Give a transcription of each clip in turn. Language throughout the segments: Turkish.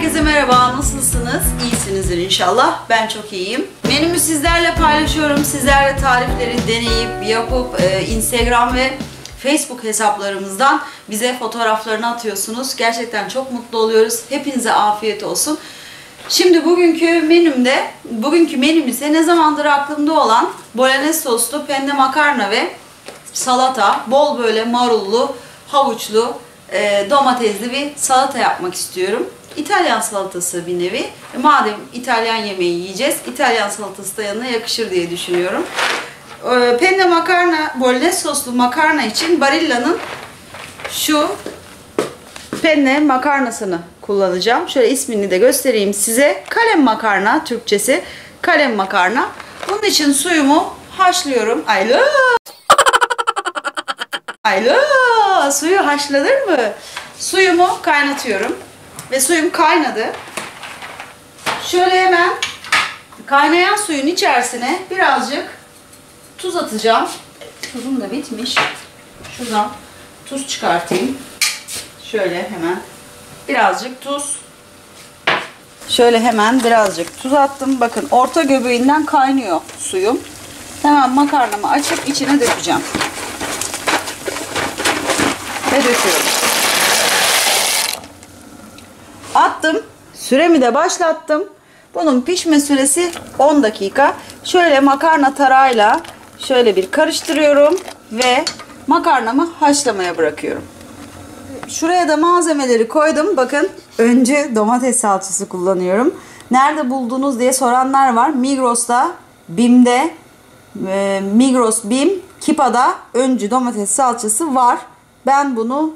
Herkese merhaba, nasılsınız? İyisinizdir inşallah. Ben çok iyiyim. Menümü sizlerle paylaşıyorum. Sizler de tarifleri deneyip, yapıp e, Instagram ve Facebook hesaplarımızdan bize fotoğraflarını atıyorsunuz. Gerçekten çok mutlu oluyoruz. Hepinize afiyet olsun. Şimdi bugünkü menümde, bugünkü menümüzde ne zamandır aklımda olan bolognese soslu penne makarna ve salata, bol böyle marullu, havuçlu, e, domatesli bir salata yapmak istiyorum. İtalyan salatası bir nevi. E, madem İtalyan yemeği yiyeceğiz, İtalyan salatası da yanına yakışır diye düşünüyorum. E, penne makarna, bolognese soslu makarna için Barilla'nın şu penne makarnasını kullanacağım. Şöyle ismini de göstereyim size. Kalem makarna Türkçesi. Kalem makarna. Bunun için suyumu haşlıyorum. Alo. Alo. Suyu haşlanır mı? Suyumu kaynatıyorum. Ve suyum kaynadı. Şöyle hemen kaynayan suyun içerisine birazcık tuz atacağım. Tuzum da bitmiş. Şuradan tuz çıkartayım. Şöyle hemen birazcık tuz. Şöyle hemen birazcık tuz attım. Bakın orta göbeğinden kaynıyor suyum. Hemen makarnamı açıp içine dökeceğim. Ve döküyorum. Attım. Süremi de başlattım. Bunun pişme süresi 10 dakika. Şöyle makarna tarağıyla şöyle bir karıştırıyorum ve makarnamı haşlamaya bırakıyorum. Şuraya da malzemeleri koydum. Bakın önce domates salçası kullanıyorum. Nerede buldunuz diye soranlar var. Migros'ta, BİM'de, e, Migros, BİM, Kipa'da öncü domates salçası var. Ben bunu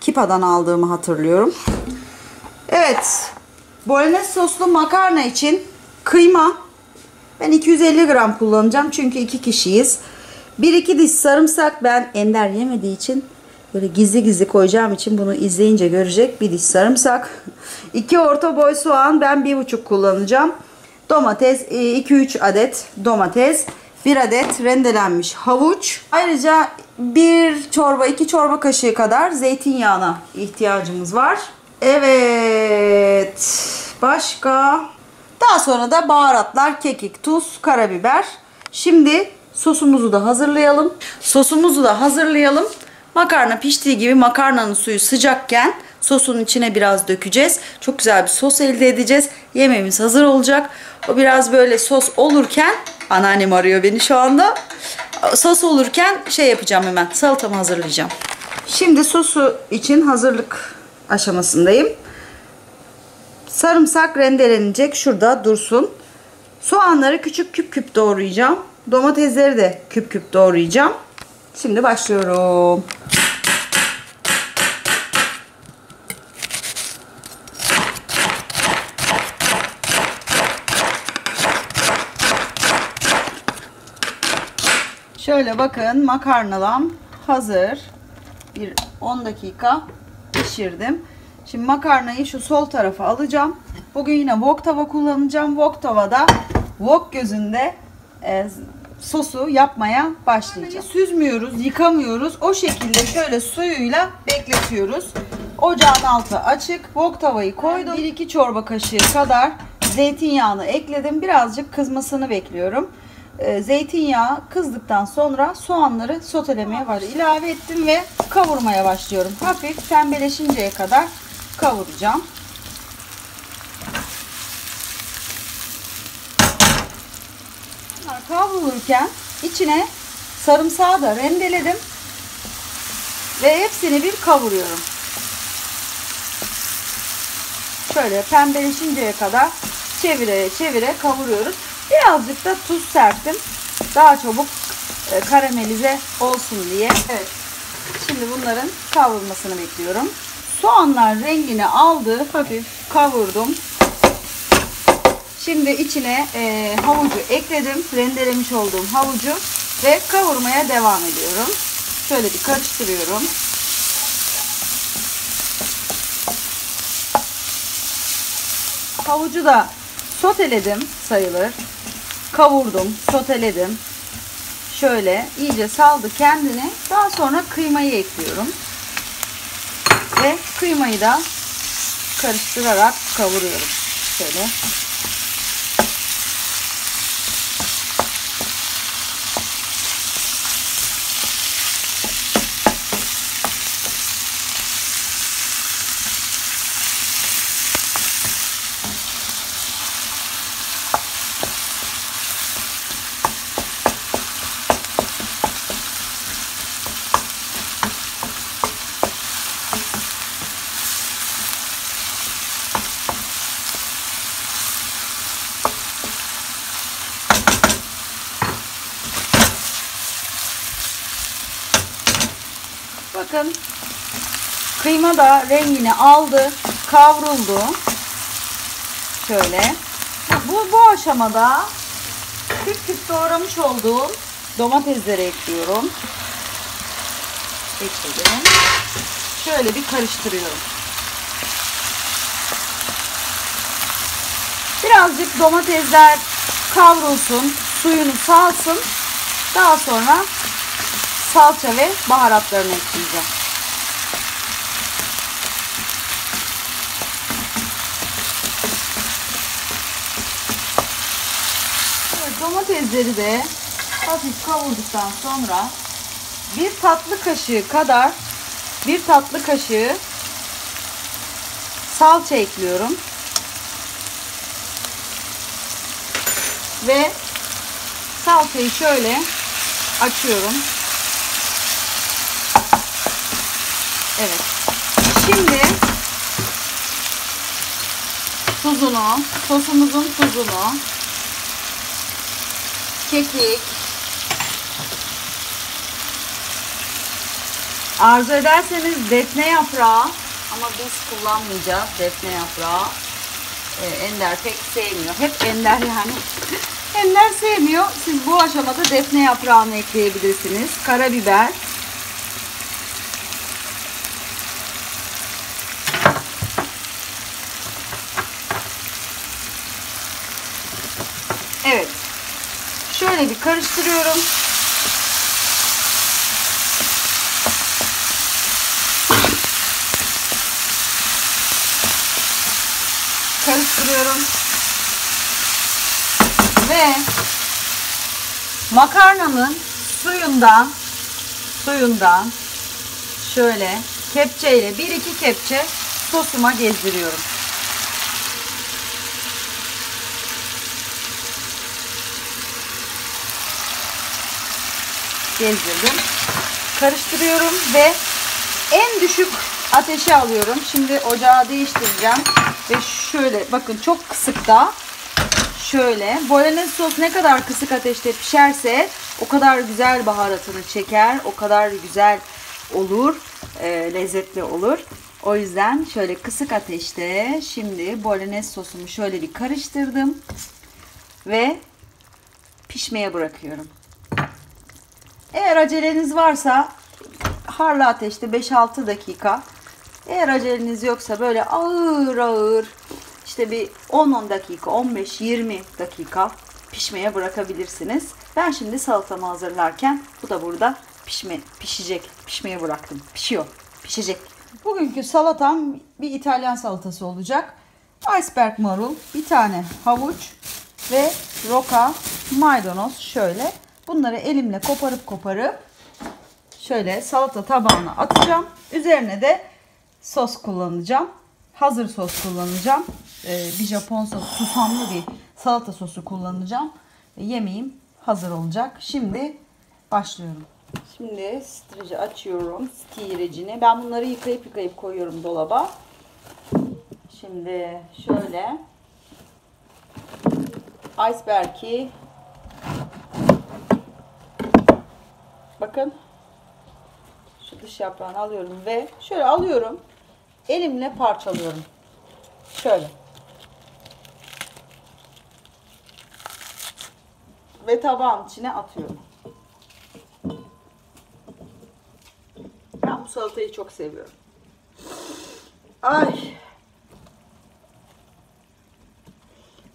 Kipa'dan aldığımı hatırlıyorum. Evet. Bolognese soslu makarna için kıyma. Ben 250 gram kullanacağım çünkü iki kişiyiz. 1-2 diş sarımsak ben Ender yemediği için böyle gizli gizli koyacağım için bunu izleyince görecek. Bir diş sarımsak. 2 orta boy soğan ben 1,5 kullanacağım. Domates 2-3 adet domates. 1 adet rendelenmiş havuç. Ayrıca 1 çorba 2 çorba kaşığı kadar zeytinyağına ihtiyacımız var. Evet. Başka? Daha sonra da baharatlar, kekik, tuz, karabiber. Şimdi sosumuzu da hazırlayalım. Sosumuzu da hazırlayalım. Makarna piştiği gibi makarnanın suyu sıcakken sosun içine biraz dökeceğiz. Çok güzel bir sos elde edeceğiz. Yemeğimiz hazır olacak. O biraz böyle sos olurken anneannem arıyor beni şu anda. Sos olurken şey yapacağım hemen salatamı hazırlayacağım. Şimdi sosu için hazırlık aşamasındayım. Sarımsak rendelenecek. Şurada dursun. Soğanları küçük küp küp doğrayacağım. Domatesleri de küp küp doğrayacağım. Şimdi başlıyorum. Şöyle bakın makarnalam hazır. Bir 10 dakika pişirdim. Şimdi makarnayı şu sol tarafa alacağım. Bugün yine wok tava kullanacağım. Wok tavada wok gözünde e, sosu yapmaya başlayacağız. Süzmüyoruz, yıkamıyoruz. O şekilde şöyle suyuyla bekletiyoruz. Ocağın altı açık. Wok tavayı koydum. 1-2 çorba kaşığı kadar zeytinyağını ekledim. Birazcık kızmasını bekliyorum. E, zeytinyağı kızdıktan sonra soğanları sotelemeye başlıyorum. İlave ettim ve kavurmaya başlıyorum. Hafif pembeleşinceye kadar kavuracağım. Bunlar kavrulurken içine sarımsağı da rendeledim. Ve hepsini bir kavuruyorum. Şöyle pembeleşinceye kadar çevire çevire kavuruyoruz. Birazcık da tuz serptim. Daha çabuk e, karamelize olsun diye. Evet. Şimdi bunların kavrulmasını bekliyorum. Soğanlar rengini aldı. Hafif kavurdum. Şimdi içine e, havucu ekledim. Rendelemiş olduğum havucu ve kavurmaya devam ediyorum. Şöyle bir karıştırıyorum. Havucu da soteledim sayılır. Kavurdum, soteledim. Şöyle iyice saldı kendini. Daha sonra kıymayı ekliyorum. Ve kıymayı da karıştırarak kavuruyorum. Şöyle. Bakın kıyma da rengini aldı, kavruldu. Şöyle. Bu, bu aşamada küp küp doğramış olduğum domatesleri ekliyorum. Ekledim. Şöyle bir karıştırıyorum. Birazcık domatesler kavrulsun, suyunu salsın. Daha sonra salça ve baharatlarını ekleyeceğim. Domatesleri de hafif kavurduktan sonra bir tatlı kaşığı kadar bir tatlı kaşığı salça ekliyorum. Ve salçayı şöyle açıyorum. Evet. Şimdi tuzunu, sosumuzun tuzunu, kekik, arzu ederseniz defne yaprağı ama biz kullanmayacağız defne yaprağı. Ee, Ender pek sevmiyor. Hep Ender yani. Ender sevmiyor. Siz bu aşamada defne yaprağını ekleyebilirsiniz. Karabiber. Evet. Şöyle bir karıştırıyorum. Karıştırıyorum. Ve makarnanın suyundan suyundan şöyle kepçeyle bir iki kepçe sosuma gezdiriyorum. Gezdirdim. Karıştırıyorum ve en düşük ateşe alıyorum. Şimdi ocağı değiştireceğim. Ve şöyle bakın çok kısık da şöyle bolognese sos ne kadar kısık ateşte pişerse o kadar güzel baharatını çeker. O kadar güzel olur. e, lezzetli olur. O yüzden şöyle kısık ateşte şimdi bolognese sosumu şöyle bir karıştırdım. Ve pişmeye bırakıyorum. Eğer aceleniz varsa harlı ateşte 5-6 dakika. Eğer aceleniz yoksa böyle ağır ağır işte bir 10-10 dakika, 15-20 dakika pişmeye bırakabilirsiniz. Ben şimdi salatamı hazırlarken bu da burada pişme, pişecek. Pişmeye bıraktım. Pişiyor. Pişecek. Bugünkü salatam bir İtalyan salatası olacak. Iceberg marul, bir tane havuç ve roka, maydanoz şöyle. Bunları elimle koparıp koparıp şöyle salata tabağına atacağım. Üzerine de sos kullanacağım. Hazır sos kullanacağım. Ee, bir Japon sos, susamlı bir salata sosu kullanacağım. Yemeğim hazır olacak. Şimdi başlıyorum. Şimdi stireci açıyorum. Stirecini. Ben bunları yıkayıp yıkayıp koyuyorum dolaba. Şimdi şöyle iceberg'i Bakın. Şu dış yaprağını alıyorum ve şöyle alıyorum. Elimle parçalıyorum. Şöyle. Ve tabağın içine atıyorum. Ben bu salatayı çok seviyorum. Ay.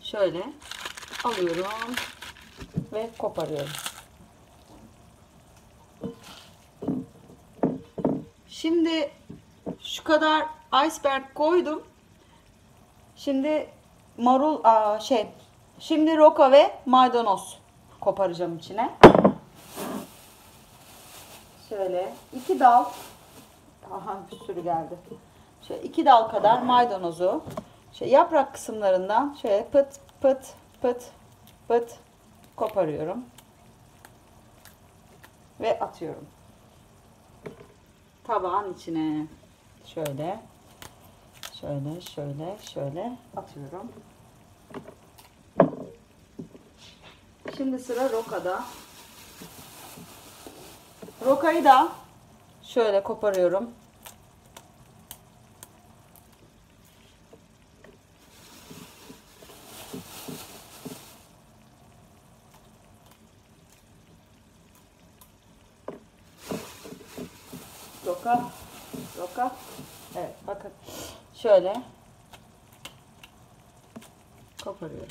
Şöyle alıyorum ve koparıyorum. Şimdi şu kadar iceberg koydum. Şimdi marul aa, şey şimdi roka ve maydanoz koparacağım içine. Şöyle iki dal aha bir sürü geldi. Şöyle iki dal kadar maydanozu şöyle yaprak kısımlarından şöyle pıt pıt pıt pıt koparıyorum ve atıyorum. Tabağın içine şöyle şöyle şöyle şöyle atıyorum. Şimdi sıra rokada. Rokayı da şöyle koparıyorum. Roka, roka. Evet, bakın. Şöyle koparıyorum.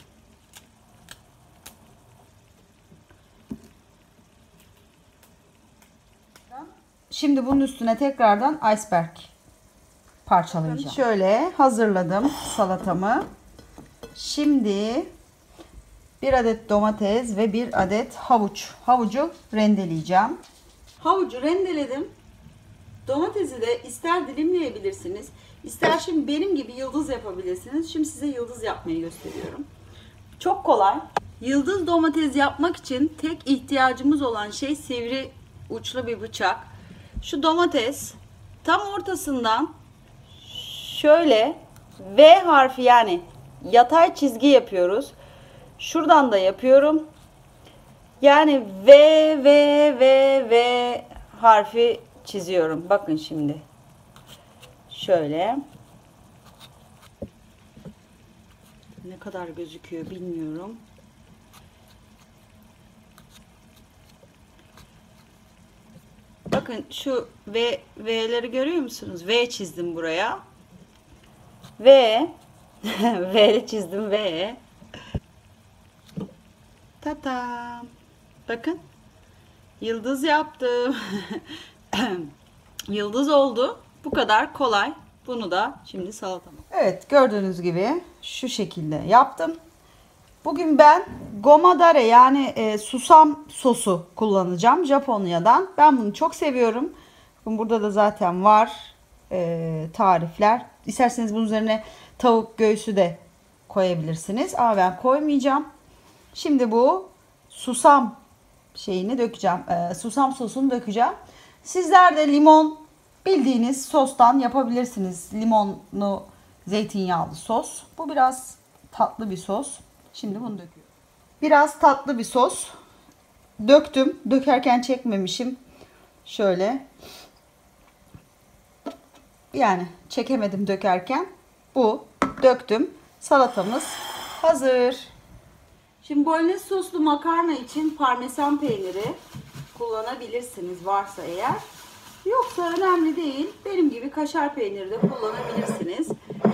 Şimdi bunun üstüne tekrardan iceberg parçalayacağım. Şöyle hazırladım salatamı. Şimdi bir adet domates ve bir adet havuç. Havucu rendeleyeceğim. Havucu rendeledim. Domatesi de ister dilimleyebilirsiniz. ister şimdi benim gibi yıldız yapabilirsiniz. Şimdi size yıldız yapmayı gösteriyorum. Çok kolay. Yıldız domates yapmak için tek ihtiyacımız olan şey sivri uçlu bir bıçak. Şu domates tam ortasından şöyle V harfi yani yatay çizgi yapıyoruz. Şuradan da yapıyorum. Yani V V V V harfi çiziyorum. Bakın şimdi. Şöyle. Ne kadar gözüküyor bilmiyorum. Bakın şu V V'leri görüyor musunuz? V çizdim buraya. V V çizdim V. Tata. Bakın. Yıldız yaptım. Yıldız oldu. Bu kadar kolay. Bunu da şimdi salatama. Evet gördüğünüz gibi şu şekilde yaptım. Bugün ben gomadare yani e, susam sosu kullanacağım Japonya'dan. Ben bunu çok seviyorum. Bakın burada da zaten var e, tarifler. İsterseniz bunun üzerine tavuk göğsü de koyabilirsiniz. Ama ben koymayacağım. Şimdi bu susam şeyini dökeceğim. E, susam sosunu dökeceğim. Sizler de limon bildiğiniz sostan yapabilirsiniz. Limonlu zeytinyağlı sos. Bu biraz tatlı bir sos. Şimdi bunu döküyorum. Biraz tatlı bir sos. Döktüm. Dökerken çekmemişim. Şöyle. Yani çekemedim dökerken. Bu. Döktüm. Salatamız hazır. Şimdi bolognese soslu makarna için parmesan peyniri kullanabilirsiniz varsa eğer. Yoksa önemli değil. Benim gibi kaşar peyniri de kullanabilirsiniz.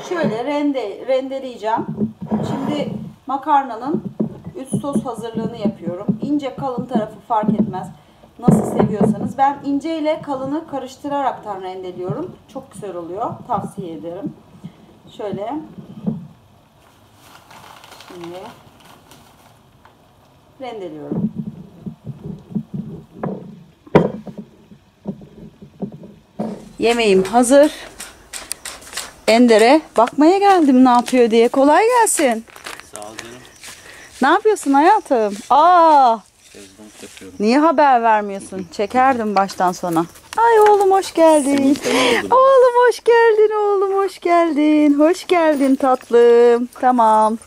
Şöyle rende rendeleyeceğim. Şimdi makarnanın üst sos hazırlığını yapıyorum. İnce kalın tarafı fark etmez. Nasıl seviyorsanız. Ben ince ile kalını karıştıraraktan rendeliyorum. Çok güzel oluyor. Tavsiye ederim. Şöyle. Şimdi rendeliyorum. Yemeğim hazır. Ender'e bakmaya geldim ne yapıyor diye. Kolay gelsin. Sağ ol canım. Ne yapıyorsun hayatım? Aa, Şezlong yapıyorum. niye haber vermiyorsun? Çekerdim baştan sona. Ay oğlum hoş geldin. Oğlum hoş geldin oğlum hoş geldin. Hoş geldin tatlım. Tamam.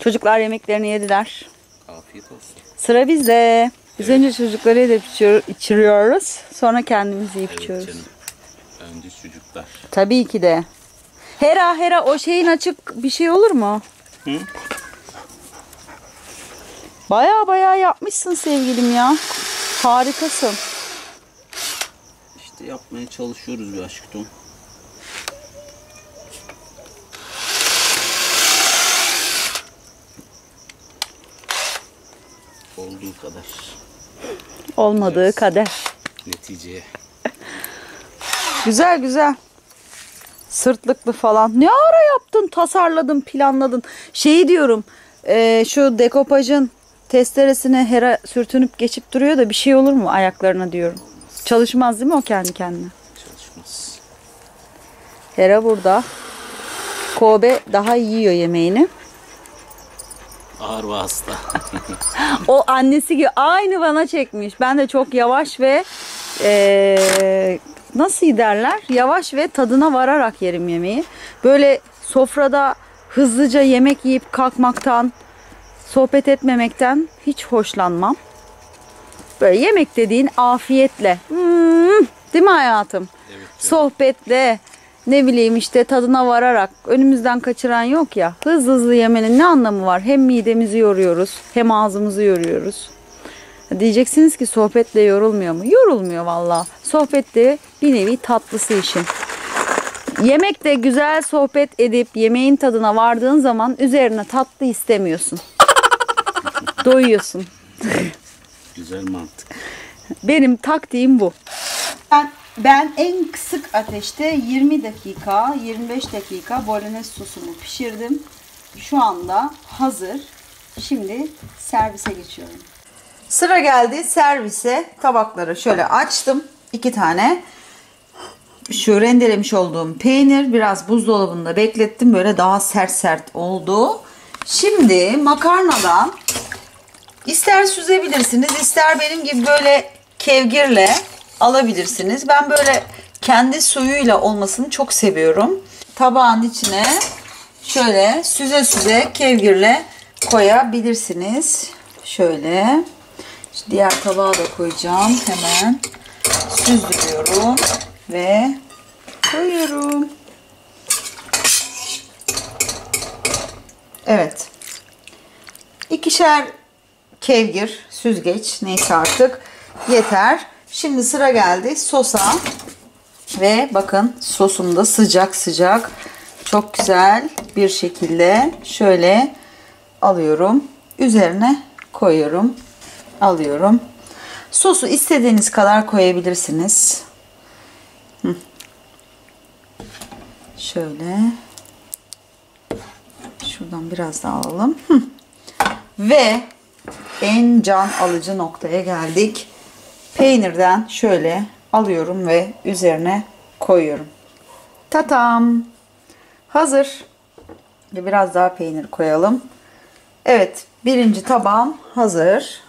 Çocuklar yemeklerini yediler. Afiyet olsun. Sıra bizde. Biz önce çocukları yedip içiyor- içiriyoruz. Sonra kendimiz yiyip Evet içiyoruz. canım. Önce çocuklar. Tabii ki de. Hera Hera o şeyin açık bir şey olur mu? Hı? Baya baya yapmışsın sevgilim ya. Harikasın. İşte yapmaya çalışıyoruz bir aşkım. Olduğu kadar Olmadığı Evet. kader. neticeye. Güzel güzel. Sırtlıklı falan. Ne ara yaptın, tasarladın, planladın. Şeyi diyorum, e, şu dekopajın testeresine hera sürtünüp geçip duruyor da bir şey olur mu ayaklarına diyorum. Çalışmaz değil mi o kendi kendine? Çalışmaz. Hera burada. Kobe daha yiyor yemeğini. Ağır vasıta. O annesi gibi aynı bana çekmiş. Ben de çok yavaş ve eee nasıl derler? Yavaş ve tadına vararak yerim yemeği. Böyle sofrada hızlıca yemek yiyip kalkmaktan, sohbet etmemekten hiç hoşlanmam. Böyle yemek dediğin afiyetle. Hmm, değil mi hayatım? Evet. Sohbetle ne bileyim işte tadına vararak önümüzden kaçıran yok ya. Hızlı hızlı yemenin ne anlamı var? Hem midemizi yoruyoruz hem ağzımızı yoruyoruz. Diyeceksiniz ki sohbetle yorulmuyor mu? Yorulmuyor valla. Sohbet de bir nevi tatlısı işin. Yemek de güzel sohbet edip yemeğin tadına vardığın zaman üzerine tatlı istemiyorsun. Doyuyorsun. Güzel mantık. Benim taktiğim bu. Ben, ben en kısık ateşte 20 dakika, 25 dakika bolognese sosumu pişirdim. Şu anda hazır. Şimdi servise geçiyorum. Sıra geldi servise. Tabakları şöyle açtım. iki tane. Şu rendelemiş olduğum peynir biraz buzdolabında beklettim. Böyle daha sert sert oldu. Şimdi makarnadan İster süzebilirsiniz, ister benim gibi böyle kevgirle alabilirsiniz. Ben böyle kendi suyuyla olmasını çok seviyorum. Tabağın içine şöyle süze süze kevgirle koyabilirsiniz. Şöyle. Diğer tabağa da koyacağım. Hemen süzdürüyorum ve koyuyorum. Evet. İkişer kevgir, süzgeç neyse artık yeter. Şimdi sıra geldi sosa ve bakın sosum da sıcak sıcak çok güzel bir şekilde şöyle alıyorum. Üzerine koyuyorum. Alıyorum. Sosu istediğiniz kadar koyabilirsiniz. Şöyle. Şuradan biraz daha alalım. Ve en can alıcı noktaya geldik. Peynirden şöyle alıyorum ve üzerine koyuyorum. Tatam. Hazır. Biraz daha peynir koyalım. Evet, birinci tabağım hazır.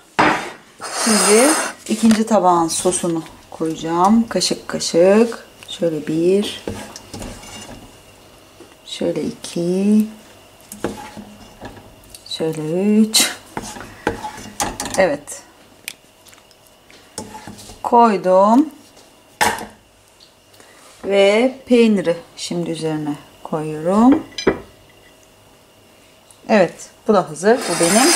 Şimdi ikinci tabağın sosunu koyacağım. Kaşık kaşık. Şöyle bir. Şöyle iki. Şöyle üç. Evet. Koydum. Ve peyniri şimdi üzerine koyuyorum. Evet. Bu da hazır. Bu benim.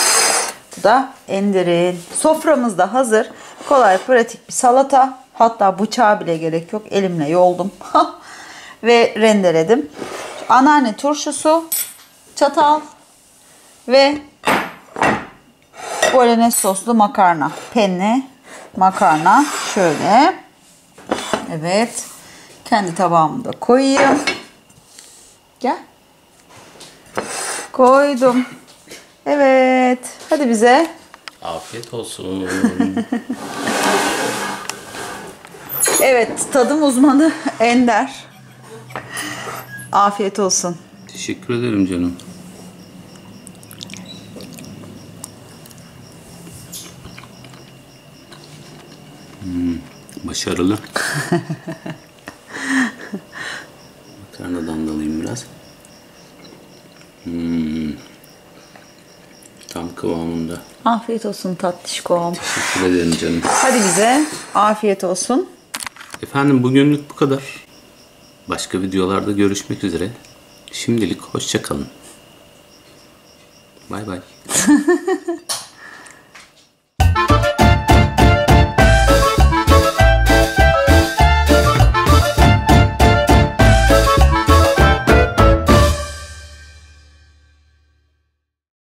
Bu da Ender'in. Soframız da hazır. Kolay, pratik bir salata. Hatta bıçağa bile gerek yok. Elimle yoldum. ve rendeledim. Anneanne turşusu, çatal ve bolognese soslu makarna. Penne makarna. Şöyle. Evet. Kendi tabağımı da koyayım. Gel. Koydum. Evet. Hadi bize. Afiyet olsun. Evet. Tadım uzmanı Ender. Afiyet olsun. Teşekkür ederim canım. Başarılı. Makarnadan da alayım biraz. Hmm, tam kıvamında. Afiyet olsun tatlışkom. Teşekkür ederim canım. Hadi bize afiyet olsun. Efendim bugünlük bu kadar. Başka videolarda görüşmek üzere. Şimdilik hoşça kalın. Bay bay.